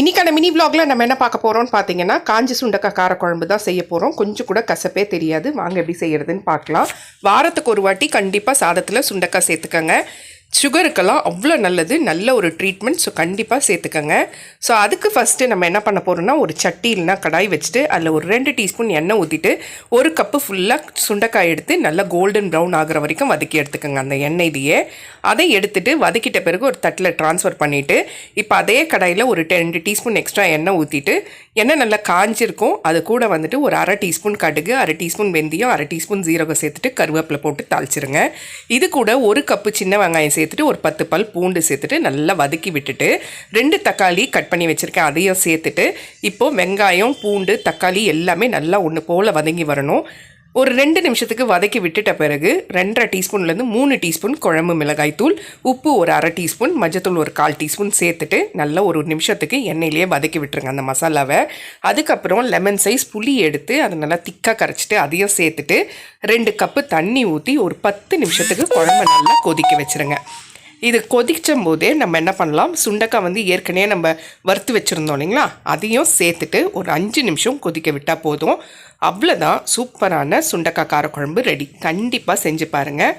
இன்றைக்கான மினி vlogல நம்ம என்ன பார்க்க போகிறோம்னு பார்த்தீங்கன்னா காஞ்சி சுண்டக்காய் காரக்குழம்பு தான் செய்ய போகிறோம் கொஞ்சம் கூட கசப்பே தெரியாது. வாங்க எப்படி செய்கிறதுன்னு பார்க்கலாம். வாரத்துக்கு ஒரு வாட்டி கண்டிப்பாக சாதத்தில் சுண்டக்காய் சேர்த்துக்கங்க. சுகருக்கெல்லாம் அவ்வளோ நல்லது. நல்ல ஒரு ட்ரீட்மெண்ட் ஸோ கண்டிப்பாக சேர்த்துக்கோங்க. ஸோ அதுக்கு ஃபஸ்ட்டு நம்ம என்ன பண்ண போகிறோம்னா ஒரு சட்டி இல்லைனா கடாய் வச்சுட்டு அதில் ஒரு ரெண்டு டீஸ்பூன் எண்ணெய் ஊற்றிட்டு ஒரு கப்பு ஃபுல்லாக சுண்டைக்காய் எடுத்து நல்லா கோல்டன் ப்ரௌன் ஆகிற வரைக்கும் வதக்கி எடுத்துக்கோங்க அந்த எண்ணெய் இதையே. அதை எடுத்துகிட்டு வதக்கிட்ட பிறகு ஒரு தட்டில் ட்ரான்ஸ்ஃபர் பண்ணிவிட்டு இப்போ அதே கடாயில் ஒரு ரெண்டு டீஸ்பூன் எக்ஸ்ட்ரா எண்ணெய் ஊற்றிட்டு எண்ணெய் நல்லா காஞ்சிருக்கும். அது கூட வந்துட்டு ஒரு அரை டீஸ்பூன் கடுகு அரை டீஸ்பூன் வெந்தயம் அரை டீஸ்பூன் ஜீரகம் சேர்த்துட்டு கருவேப்பிலை போட்டு தாளிச்சிருங்க. இது கூட ஒரு கப்பு சின்ன வெங்காயம் சேர்த்துட்டு ஒரு பத்து பல் பூண்டு சேர்த்துட்டு நல்லா வதக்கி விட்டுட்டு ரெண்டு தக்காளி கட் பண்ணி வச்சுருக்கேன் அதையும் சேர்த்துட்டு இப்போது வெங்காயம் பூண்டு தக்காளி எல்லாமே நல்லா ஒன்று போல் வதங்கி வரணும். ஒரு ரெண்டு நிமிஷத்துக்கு வதக்கி விட்டுட்ட பிறகு ரெண்டரை டீஸ்பூன்லேருந்து மூணு டீஸ்பூன் குழம்பு மிளகாய் தூள் உப்பு ஒரு அரை டீஸ்பூன் மஞ்சத்தூள் ஒரு கால் டீஸ்பூன் சேர்த்துட்டு நல்லா ஒரு நிமிஷத்துக்கு எண்ணெயிலேயே வதக்கி விட்டுருங்க அந்த மசாலாவை. அதுக்கப்புறம் லெமன் சைஸ் புளி எடுத்து அதை நல்லா திக்காக கரைச்சிட்டு அதையும் சேர்த்துட்டு ரெண்டு கப்பு தண்ணி ஊற்றி ஒரு பத்து நிமிஷத்துக்கு குழம்பு நல்லா கொதிக்க வச்சுருங்க. இது கொதிக்கும் போதே நம்ம என்ன பண்ணலாம்? சுண்டக்காய் வந்து ஏற்கனவே நம்ம வறுத்து வச்சுருந்தோம் இல்லைங்களா? அதையும் சேர்த்துட்டு ஒரு அஞ்சு நிமிஷம் கொதிக்க விட்டால் போதும். அவ்வளோதான் சூப்பரான சுண்டக்காய் காரக்குழம்பு ரெடி. கண்டிப்பாக செஞ்சு பாருங்கள்